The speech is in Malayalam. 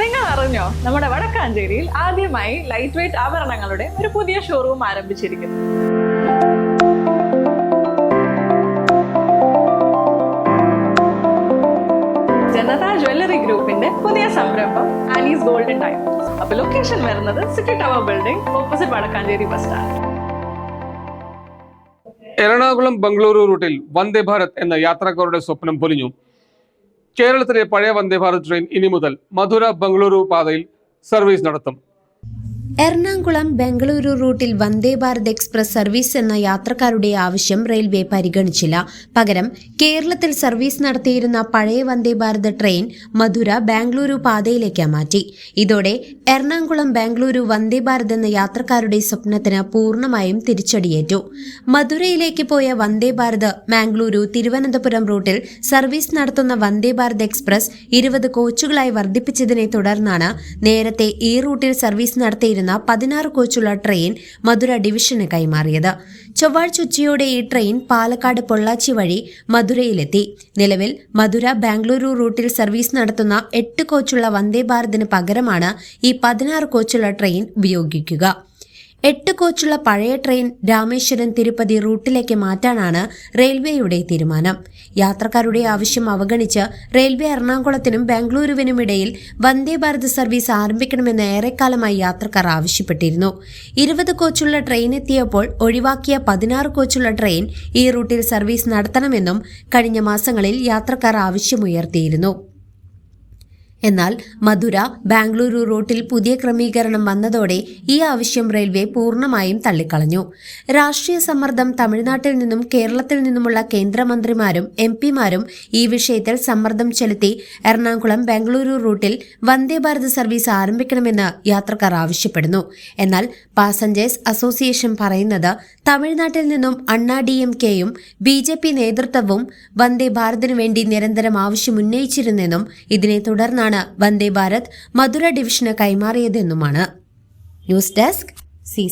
നിങ്ങൾ അറിഞ്ഞോ നമ്മുടെ വടക്കാഞ്ചേരിയിൽ ആദ്യമായി ലൈറ്റ് വെയിറ്റ് ആഭരണങ്ങളുടെ ഒരു പുതിയ ഷോറൂം ആരംഭിച്ചിരിക്കുന്നു. ജനത ജ്വല്ലറി ഗ്രൂപ്പിന്റെ പുതിയ സംരംഭം ആനീസ് ഗോൾഡൻ ടൈം അപ്പൊ ലൊക്കേഷൻ വരുന്നത് city tower building opposite Vadakkanchery bus stand Ernakulam Bengaluru റൂട്ടിൽ വന്ദേ ഭാരത് എന്ന യാത്രക്കാരുടെ സ്വപ്നം പൊലിഞ്ഞു. കേരളത്തിലെ പഴയ വന്ദേ ഭാരത് ട്രെയിൻ ഇനി മുതൽ മധുര ബംഗളൂരു പാതയിൽ സർവീസ് നടത്തും. എറണാകുളം ബംഗളൂരു റൂട്ടിൽ വന്ദേ ഭാരത് എക്സ്പ്രസ് സർവീസ് എന്ന യാത്രക്കാരുടെ ആവശ്യം റെയിൽവേ പരിഗണിച്ചില്ല. പകരം കേരളത്തിൽ സർവീസ് നടത്തിയിരുന്ന പഴയ വന്ദേ ഭാരത് ട്രെയിൻ മധുര ബാംഗ്ലൂരു പാതയിലേക്ക് മാറ്റി. ഇതോടെ എറണാകുളം ബാംഗ്ലൂരു വന്ദേ ഭാരത് എന്ന യാത്രക്കാരുടെ സ്വപ്നത്തിന് പൂർണമായും തിരിച്ചടിയേറ്റു. മധുരയിലേക്ക് പോയ വന്ദേ ഭാരത് മാംഗ്ലൂരു തിരുവനന്തപുരം റൂട്ടിൽ സർവീസ് നടത്തുന്ന വന്ദേ ഭാരത് എക്സ്പ്രസ് ഇരുപത് കോച്ചുകളായി വർദ്ധിപ്പിച്ചതിനെ തുടർന്നാണ് നേരത്തെ ഈ റൂട്ടിൽ സർവീസ് നടത്തിയിരുന്ന പതിനാറ് കോച്ചുള്ള ട്രെയിൻ മധുര ഡിവിഷന് കൈമാറിയത്. ചൊവ്വാഴ്ച ഉച്ചയോടെ ഈ ട്രെയിൻ പാലക്കാട് പൊള്ളാച്ചി വഴി മധുരയിലെത്തി. നിലവിൽ മധുര ബാംഗ്ലൂരു റൂട്ടിൽ സർവീസ് നടത്തുന്ന എട്ട് കോച്ചുള്ള വന്ദേ ഭാരതിന് പകരമാണ് ഈ പതിനാറ് കോച്ചുള്ള ട്രെയിൻ ഉപയോഗിക്കുക എട്ട് കോച്ചുള്ള പഴയ ട്രെയിൻ രാമേശ്വരം തിരുപ്പതി റൂട്ടിലേക്ക് മാറ്റാനാണ് റെയിൽവേയുടെ തീരുമാനം. യാത്രക്കാരുടെ ആവശ്യം അവഗണിച്ച് റെയിൽവേ എറണാകുളത്തിനും ബാംഗ്ലൂരുവിനും ഇടയിൽ വന്ദേ ഭാരത് സർവീസ് ആരംഭിക്കണമെന്ന് ഏറെക്കാലമായി യാത്രക്കാർ ആവശ്യപ്പെട്ടിരുന്നു. ഇരുപത് കോച്ചുള്ള ട്രെയിൻ എത്തിയപ്പോൾ ഒഴിവാക്കിയ പതിനാറ് കോച്ചുള്ള ട്രെയിൻ ഈ റൂട്ടിൽ സർവീസ് നടത്തണമെന്നും കഴിഞ്ഞ മാസങ്ങളിൽ യാത്രക്കാർ ആവശ്യമുയർത്തിയിരുന്നു. എന്നാൽ മധുര ബാംഗ്ലൂരു റൂട്ടിൽ പുതിയ ക്രമീകരണം വന്നതോടെ ഈ ആവശ്യം റെയിൽവേ പൂർണമായും തള്ളിക്കളഞ്ഞു. രാഷ്ട്രീയ സമ്മർദ്ദം തമിഴ്നാട്ടിൽ നിന്നും കേരളത്തിൽ നിന്നുമുള്ള കേന്ദ്രമന്ത്രിമാരും എം പിമാരും ഈ വിഷയത്തിൽ സമ്മർദ്ദം ചെലുത്തി എറണാകുളം ബാംഗ്ലൂരു റൂട്ടിൽ വന്ദേ ഭാരത് സർവീസ് ആരംഭിക്കണമെന്ന് യാത്രക്കാർ ആവശ്യപ്പെടുന്നു. എന്നാൽ പാസഞ്ചേഴ്സ് അസോസിയേഷൻ പറയുന്നത് തമിഴ്നാട്ടിൽ നിന്നും അണ്ണാ ഡി എം കെയും ബി ജെ പി നേതൃത്വവും വന്ദേ ഭാരതിനു വേണ്ടി നിരന്തരം ആവശ്യമുന്നയിച്ചിരുന്നെന്നും ഇതിനെ തുടർന്നാണ് വന്ദേ ഭാരത് മധുര ഡിവിഷന് കൈമാറിയതെന്നുമാണ്. News desk C